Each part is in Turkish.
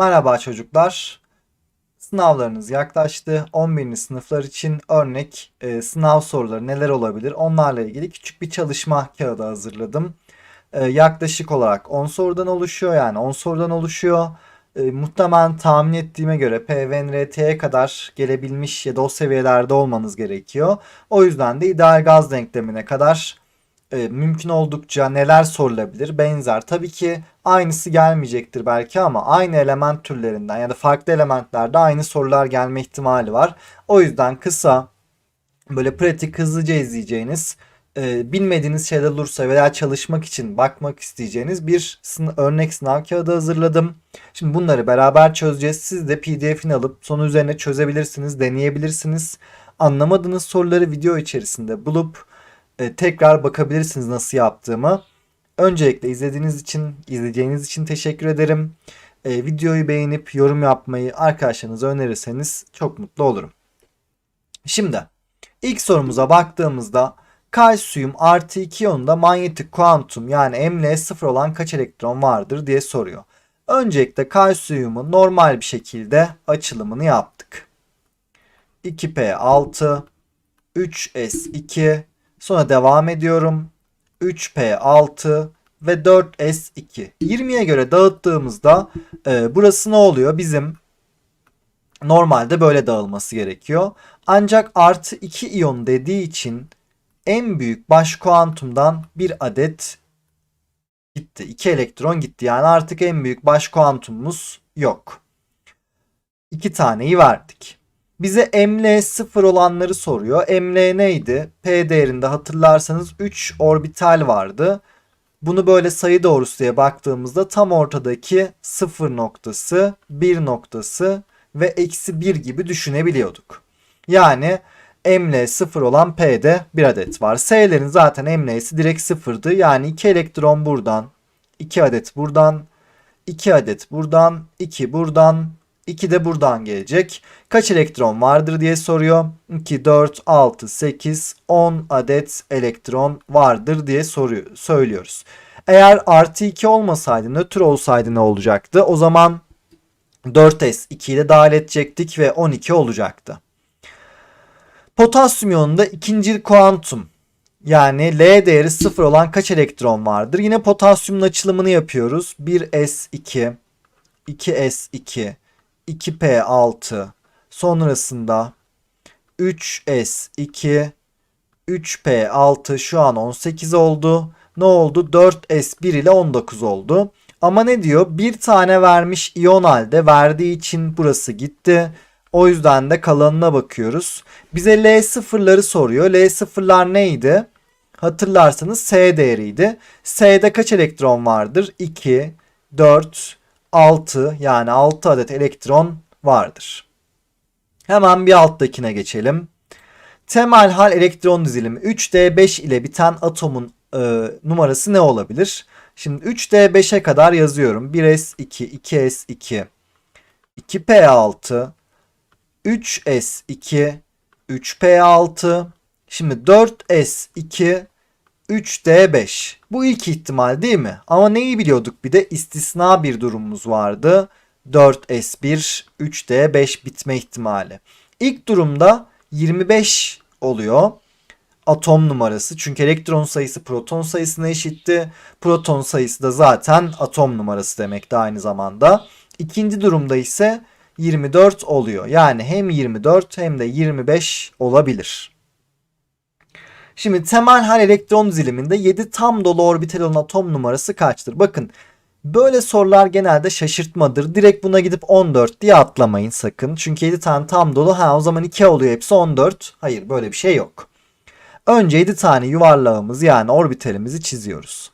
Merhaba çocuklar. Sınavlarınız yaklaştı. 11. sınıflar için örnek e, sınav soruları neler olabilir? Onlarla ilgili küçük bir çalışma kağıdı hazırladım. E, yaklaşık olarak 10 sorudan oluşuyor. Yani 10 sorudan oluşuyor. E, muhtemelen tahmin ettiğime göre PVNRT'ye kadar gelebilmiş ya da o seviyelerde olmanız gerekiyor. O yüzden de ideal gaz denklemine kadar e, mümkün oldukça neler sorulabilir? Benzer. Tabii ki aynısı gelmeyecektir belki ama aynı element türlerinden ya da farklı elementlerde aynı sorular gelme ihtimali var. O yüzden kısa böyle pratik hızlıca izleyeceğiniz e, bilmediğiniz şeyler olursa veya çalışmak için bakmak isteyeceğiniz bir sın- örnek sınav kağıdı hazırladım. Şimdi bunları beraber çözeceğiz. Siz de PDF'ini alıp sonu üzerine çözebilirsiniz, deneyebilirsiniz. Anlamadığınız soruları video içerisinde bulup e, tekrar bakabilirsiniz nasıl yaptığımı. Öncelikle izlediğiniz için, izleyeceğiniz için teşekkür ederim. E, videoyu beğenip yorum yapmayı arkadaşlarınıza önerirseniz çok mutlu olurum. Şimdi ilk sorumuza baktığımızda kalsiyum artı 2 iyonunda manyetik kuantum yani Ml 0 olan kaç elektron vardır diye soruyor. Öncelikle kalsiyumun normal bir şekilde açılımını yaptık. 2P6, 3S2, Sonra devam ediyorum. 3P6 ve 4S2. 20'ye göre dağıttığımızda e, burası ne oluyor? Bizim normalde böyle dağılması gerekiyor. Ancak artı 2 iyon dediği için en büyük baş kuantumdan bir adet gitti. 2 elektron gitti. Yani artık en büyük baş kuantumumuz yok. 2 taneyi verdik. Bize ML 0 olanları soruyor. ML neydi? P değerinde hatırlarsanız 3 orbital vardı. Bunu böyle sayı doğrusu diye baktığımızda tam ortadaki 0 noktası, 1 noktası ve eksi 1 gibi düşünebiliyorduk. Yani ML 0 olan P'de bir adet var. S'lerin zaten ML'si direkt sıfırdı. Yani 2 elektron buradan, 2 adet buradan, 2 adet buradan, 2 buradan, 2 de buradan gelecek. Kaç elektron vardır diye soruyor. 2, 4, 6, 8, 10 adet elektron vardır diye soruyor, söylüyoruz. Eğer artı 2 olmasaydı, nötr olsaydı ne olacaktı? O zaman 4s 2'yi de dahil edecektik ve 12 olacaktı. Potasyum iyonunda ikinci kuantum yani L değeri 0 olan kaç elektron vardır? Yine potasyumun açılımını yapıyoruz. 1s2, 2s2, 2P6 sonrasında 3S2 3P6 şu an 18 oldu. Ne oldu? 4S1 ile 19 oldu. Ama ne diyor? Bir tane vermiş iyon halde verdiği için burası gitti. O yüzden de kalanına bakıyoruz. Bize L0'ları soruyor. L0'lar neydi? Hatırlarsanız S değeriydi. S'de kaç elektron vardır? 2, 4, 6 yani 6 adet elektron vardır. Hemen bir alttakine geçelim. Temel hal elektron dizilimi 3D5 ile biten atomun e, numarası ne olabilir? Şimdi 3D5'e kadar yazıyorum. 1S2, 2S2, 2P6, 3S2, 3P6. Şimdi 4S2, 3D5. Bu ilk ihtimal değil mi? Ama neyi biliyorduk bir de istisna bir durumumuz vardı. 4S1, 3D5 bitme ihtimali. İlk durumda 25 oluyor atom numarası. Çünkü elektron sayısı proton sayısına eşitti. Proton sayısı da zaten atom numarası demekti aynı zamanda. İkinci durumda ise 24 oluyor. Yani hem 24 hem de 25 olabilir. Şimdi temel hal elektron diziliminde 7 tam dolu orbital atom numarası kaçtır? Bakın böyle sorular genelde şaşırtmadır. Direkt buna gidip 14 diye atlamayın sakın. Çünkü 7 tane tam dolu. Ha o zaman 2 oluyor hepsi 14. Hayır böyle bir şey yok. Önce 7 tane yuvarlağımız yani orbitalimizi çiziyoruz.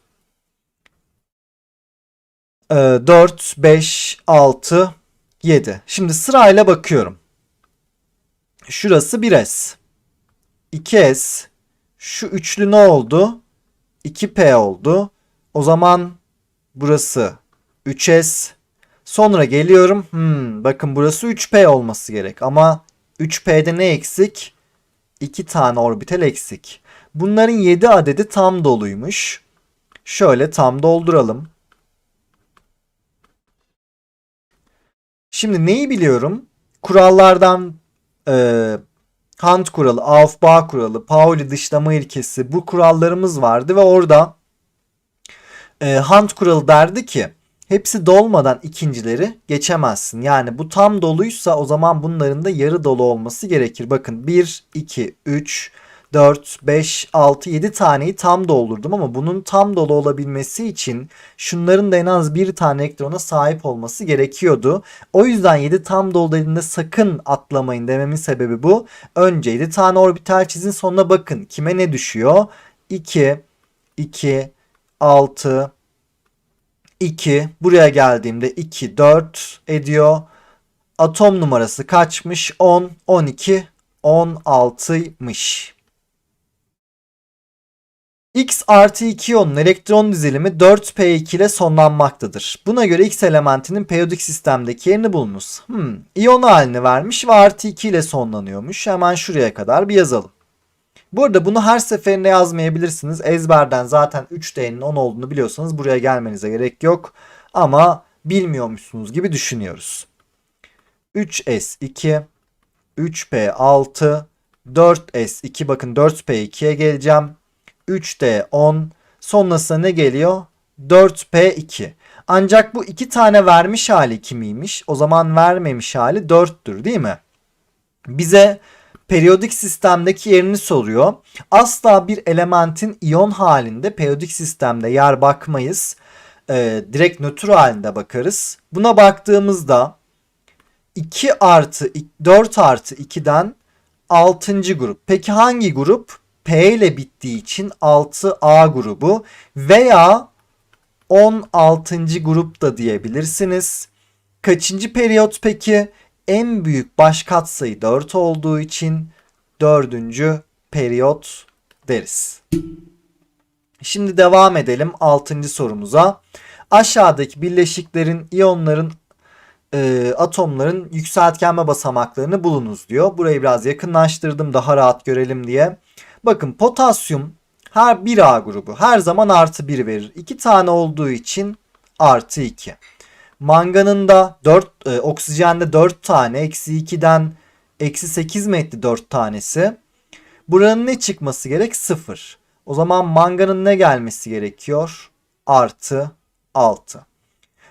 Ee, 4, 5, 6, 7. Şimdi sırayla bakıyorum. Şurası 1S. 2S, şu üçlü ne oldu? 2P oldu. O zaman burası 3S. Sonra geliyorum. Hmm, bakın burası 3P olması gerek. Ama 3P'de ne eksik? 2 tane orbital eksik. Bunların 7 adedi tam doluymuş. Şöyle tam dolduralım. Şimdi neyi biliyorum? Kurallardan e, Hunt kuralı, Aufbau kuralı, Pauli dışlama ilkesi bu kurallarımız vardı ve orada e, Hunt kuralı derdi ki hepsi dolmadan ikincileri geçemezsin. Yani bu tam doluysa o zaman bunların da yarı dolu olması gerekir. Bakın 1, 2, 3, 4, 5, 6, 7 taneyi tam doldurdum ama bunun tam dolu olabilmesi için şunların da en az bir tane elektrona sahip olması gerekiyordu. O yüzden 7 tam dolu dediğinde sakın atlamayın dememin sebebi bu. Önce 7 tane orbital çizin sonuna bakın kime ne düşüyor. 2, 2, 6, 2 buraya geldiğimde 2 4 ediyor. Atom numarası kaçmış? 10 12 16'ymış. X artı 2 iyonun elektron dizilimi 4p2 ile sonlanmaktadır. Buna göre X elementinin periyodik sistemdeki yerini bulunuz. Hmm, iyon halini vermiş ve artı 2 ile sonlanıyormuş. Hemen şuraya kadar bir yazalım. Bu arada bunu her seferinde yazmayabilirsiniz. Ezberden zaten 3D'nin 10 olduğunu biliyorsanız buraya gelmenize gerek yok. Ama bilmiyormuşsunuz gibi düşünüyoruz. 3S2, 3P6, 4S2 bakın 4P2'ye geleceğim. 3D 10 sonrasında ne geliyor? 4P2. Ancak bu iki tane vermiş hali kimiymiş? O zaman vermemiş hali 4'tür değil mi? Bize periyodik sistemdeki yerini soruyor. Asla bir elementin iyon halinde periyodik sistemde yer bakmayız. Ee, direkt nötr halinde bakarız. Buna baktığımızda 2 artı 4 artı 2'den 6. grup. Peki hangi grup? P ile bittiği için 6A grubu veya 16. grup da diyebilirsiniz. Kaçıncı periyot peki? En büyük baş katsayı 4 olduğu için 4. periyot deriz. Şimdi devam edelim 6. sorumuza. Aşağıdaki bileşiklerin, iyonların, e, atomların yükseltgenme basamaklarını bulunuz diyor. Burayı biraz yakınlaştırdım daha rahat görelim diye. Bakın potasyum her 1A grubu her zaman artı 1 verir. 2 tane olduğu için artı 2. Manganın da 4, e, oksijende 4 tane eksi 2'den eksi 8 mi etti 4 tanesi? Buranın ne çıkması gerek? 0. O zaman manganın ne gelmesi gerekiyor? Artı 6.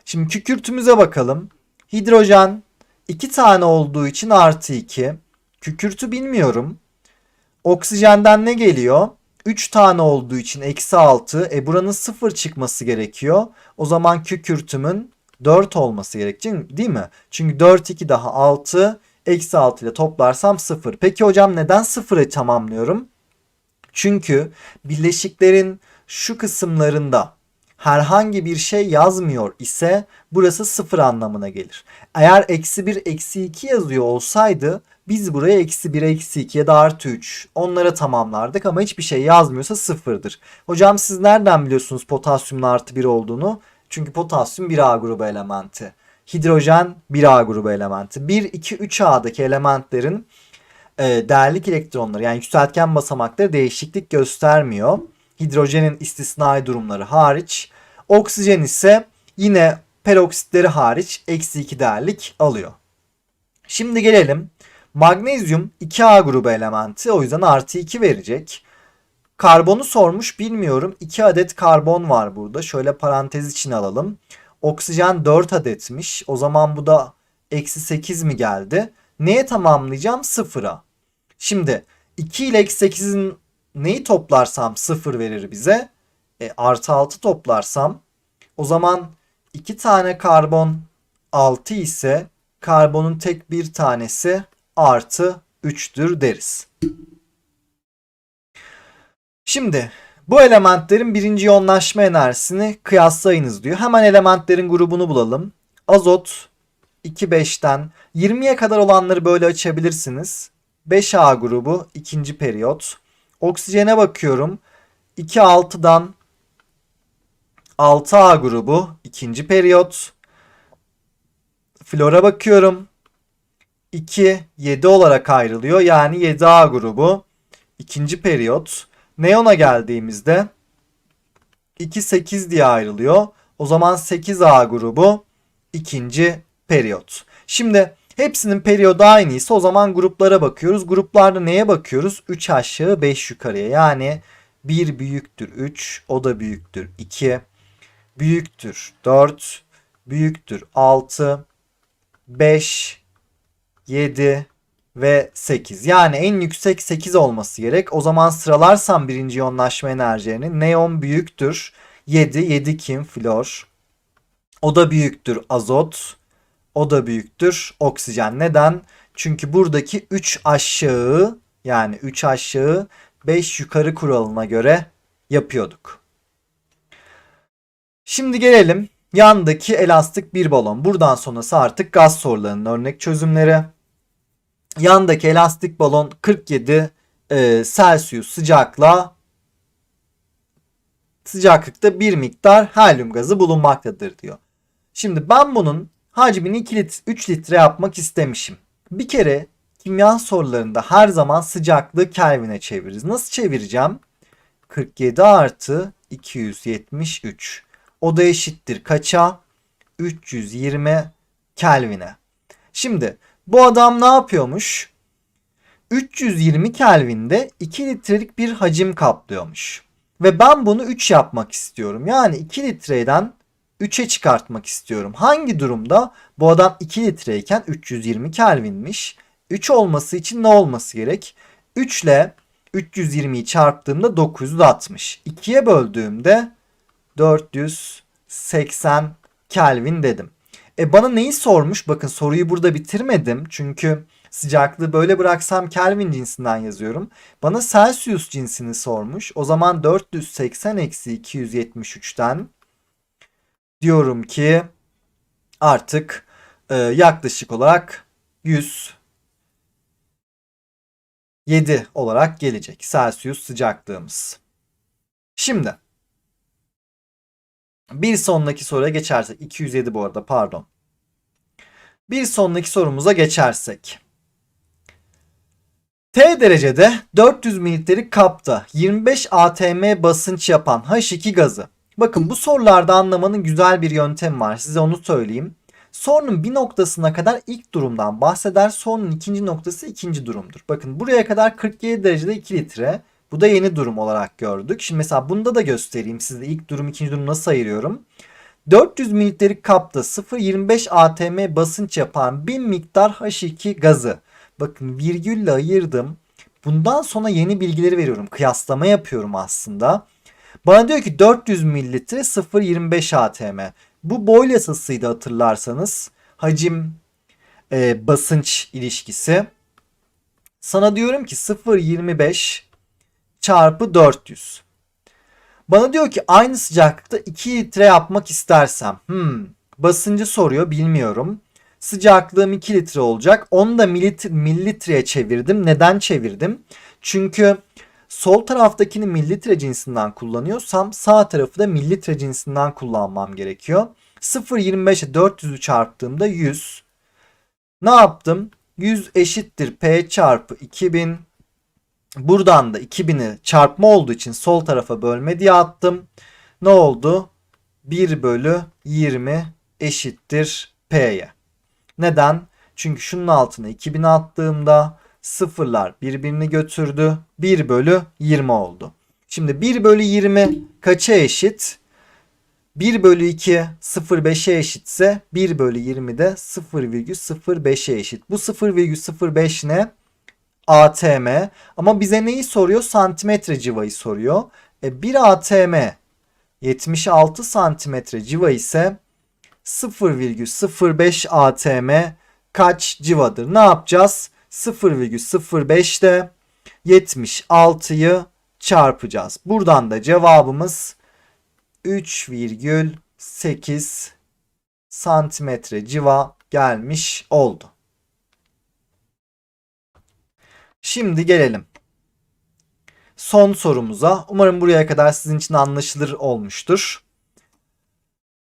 Şimdi kükürtümüze bakalım. Hidrojen 2 tane olduğu için artı 2. Kükürtü bilmiyorum. Oksijenden ne geliyor? 3 tane olduğu için eksi 6. E buranın 0 çıkması gerekiyor. O zaman kükürtümün 4 olması gerekecek değil mi? Çünkü 4 2 daha 6. Eksi 6 ile toplarsam 0. Peki hocam neden 0'ı tamamlıyorum? Çünkü bileşiklerin şu kısımlarında herhangi bir şey yazmıyor ise burası 0 anlamına gelir. Eğer eksi 1 eksi 2 yazıyor olsaydı biz buraya eksi 1, eksi 2 ya da artı 3 onlara tamamlardık ama hiçbir şey yazmıyorsa sıfırdır. Hocam siz nereden biliyorsunuz potasyumun artı 1 olduğunu? Çünkü potasyum 1A grubu elementi. Hidrojen 1A grubu elementi. 1, 2, 3A'daki elementlerin e, değerlik elektronları yani yükseltgen basamakları değişiklik göstermiyor. Hidrojenin istisnai durumları hariç. Oksijen ise yine peroksitleri hariç eksi 2 değerlik alıyor. Şimdi gelelim Magnezyum 2A grubu elementi o yüzden artı 2 verecek. Karbonu sormuş bilmiyorum. 2 adet karbon var burada. Şöyle parantez içine alalım. Oksijen 4 adetmiş. O zaman bu da eksi 8 mi geldi? Neye tamamlayacağım? Sıfıra. Şimdi 2 ile eksi 8'in neyi toplarsam 0 verir bize. E, artı 6 toplarsam o zaman 2 tane karbon 6 ise karbonun tek bir tanesi artı 3'tür deriz. Şimdi bu elementlerin birinci yoğunlaşma enerjisini kıyaslayınız diyor. Hemen elementlerin grubunu bulalım. Azot 2-5'ten 20'ye kadar olanları böyle açabilirsiniz. 5A grubu ikinci periyot. Oksijene bakıyorum. 2-6'dan 6A grubu ikinci periyot. Flora bakıyorum. 2, 7 olarak ayrılıyor. Yani 7A grubu ikinci periyot. Neon'a geldiğimizde 2, 8 diye ayrılıyor. O zaman 8A grubu ikinci periyot. Şimdi hepsinin periyodu aynıysa o zaman gruplara bakıyoruz. Gruplarda neye bakıyoruz? 3 aşağı 5 yukarıya. Yani 1 büyüktür 3, o da büyüktür 2, büyüktür 4, büyüktür 6, 5, 7 ve 8. Yani en yüksek 8 olması gerek. O zaman sıralarsam birinci yoğunlaşma enerjilerini neon büyüktür 7, 7 kim? Flor. O da büyüktür azot. O da büyüktür oksijen. Neden? Çünkü buradaki 3 aşağı yani 3 aşağı 5 yukarı kuralına göre yapıyorduk. Şimdi gelelim yandaki elastik bir balon. Buradan sonrası artık gaz sorularının örnek çözümleri. Yandaki elastik balon 47 e, Celsius sıcaklığa sıcaklıkta bir miktar helyum gazı bulunmaktadır diyor. Şimdi ben bunun hacmini 2 litre, 3 litre yapmak istemişim. Bir kere kimya sorularında her zaman sıcaklığı Kelvin'e çeviririz. Nasıl çevireceğim? 47 artı 273. O da eşittir kaça? 320 Kelvin'e. Şimdi bu adam ne yapıyormuş? 320 Kelvin'de 2 litrelik bir hacim kaplıyormuş. Ve ben bunu 3 yapmak istiyorum. Yani 2 litreden 3'e çıkartmak istiyorum. Hangi durumda? Bu adam 2 litreyken 320 Kelvin'miş. 3 olması için ne olması gerek? 3 ile 320'yi çarptığımda 960. 2'ye böldüğümde 480 Kelvin dedim. E bana neyi sormuş? Bakın soruyu burada bitirmedim. Çünkü sıcaklığı böyle bıraksam Kelvin cinsinden yazıyorum. Bana Celsius cinsini sormuş. O zaman 480 eksi 273'ten diyorum ki artık e, yaklaşık olarak 107 olarak gelecek Celsius sıcaklığımız. Şimdi bir sonraki soruya geçersek 207 bu arada pardon. Bir sonraki sorumuza geçersek. T derecede 400 mililitrelik kapta 25 atm basınç yapan H2 gazı. Bakın bu sorularda anlamanın güzel bir yöntemi var. Size onu söyleyeyim. Sorunun bir noktasına kadar ilk durumdan bahseder. Sorunun ikinci noktası ikinci durumdur. Bakın buraya kadar 47 derecede 2 litre. Bu da yeni durum olarak gördük. Şimdi mesela bunda da göstereyim size ilk durum ikinci durum nasıl ayırıyorum. 400 mililitrelik kapta 0.25 atm basınç yapan bir miktar H2 gazı. Bakın virgülle ayırdım. Bundan sonra yeni bilgileri veriyorum. Kıyaslama yapıyorum aslında. Bana diyor ki 400 mililitre 0.25 atm. Bu Boyle yasasıydı hatırlarsanız. Hacim e, basınç ilişkisi. Sana diyorum ki 0.25 çarpı 400. Bana diyor ki aynı sıcaklıkta 2 litre yapmak istersem. Hmm, basıncı soruyor bilmiyorum. Sıcaklığım 2 litre olacak. Onu da mililitre, mililitreye çevirdim. Neden çevirdim? Çünkü sol taraftakini mililitre cinsinden kullanıyorsam sağ tarafı da mililitre cinsinden kullanmam gerekiyor. 0.25'e 400'ü çarptığımda 100. Ne yaptım? 100 eşittir P çarpı 2000. Buradan da 2000'i çarpma olduğu için sol tarafa bölme diye attım. Ne oldu? 1 bölü 20 eşittir P'ye. Neden? Çünkü şunun altına 2000 attığımda sıfırlar birbirini götürdü. 1 bölü 20 oldu. Şimdi 1 bölü 20 kaça eşit? 1 bölü 2 0,5'e eşitse 1 bölü 20 de 0,05'e eşit. Bu 0,05 ne? ATM. Ama bize neyi soruyor? Santimetre civayı soruyor. E 1 ATM 76 santimetre civa ise 0,05 ATM kaç civadır? Ne yapacağız? 0,05'te 76'yı çarpacağız. Buradan da cevabımız 3,8 santimetre civa gelmiş oldu. Şimdi gelelim. Son sorumuza. Umarım buraya kadar sizin için anlaşılır olmuştur.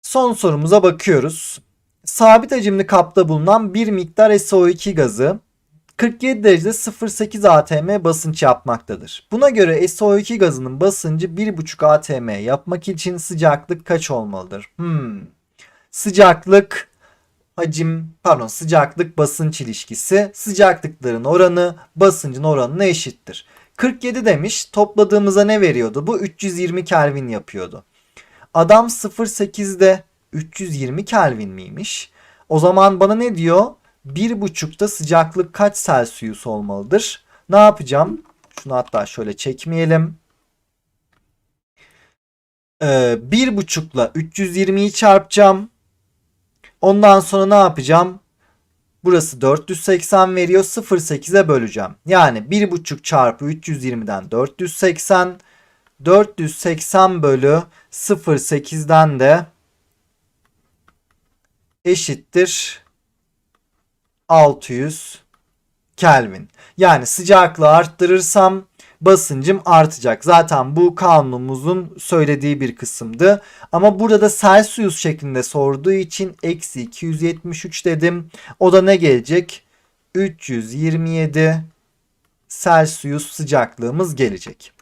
Son sorumuza bakıyoruz. Sabit hacimli kapta bulunan bir miktar SO2 gazı 47 derecede 0.8 atm basınç yapmaktadır. Buna göre SO2 gazının basıncı 1.5 atm yapmak için sıcaklık kaç olmalıdır? Hmm. Sıcaklık hacim pardon sıcaklık basınç ilişkisi sıcaklıkların oranı basıncın oranına eşittir. 47 demiş topladığımızda ne veriyordu? Bu 320 Kelvin yapıyordu. Adam 0.8'de 320 Kelvin miymiş? O zaman bana ne diyor? 1.5'ta sıcaklık kaç Celsius olmalıdır? Ne yapacağım? Şunu hatta şöyle çekmeyelim. Ee, 1.5'la 320'yi çarpacağım. Ondan sonra ne yapacağım? Burası 480 veriyor. 0.8'e böleceğim. Yani 1.5 çarpı 320'den 480. 480 bölü 0.8'den de eşittir 600 Kelvin. Yani sıcaklığı arttırırsam basıncım artacak. Zaten bu kanunumuzun söylediği bir kısımdı. Ama burada da Celsius şeklinde sorduğu için eksi 273 dedim. O da ne gelecek? 327 Celsius sıcaklığımız gelecek.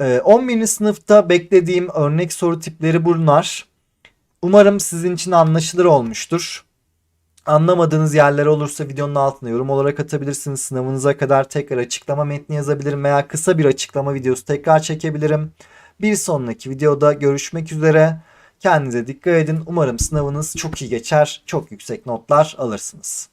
Ee, 11. sınıfta beklediğim örnek soru tipleri bunlar. Umarım sizin için anlaşılır olmuştur. Anlamadığınız yerler olursa videonun altına yorum olarak atabilirsiniz. Sınavınıza kadar tekrar açıklama metni yazabilirim veya kısa bir açıklama videosu tekrar çekebilirim. Bir sonraki videoda görüşmek üzere. Kendinize dikkat edin. Umarım sınavınız çok iyi geçer. Çok yüksek notlar alırsınız.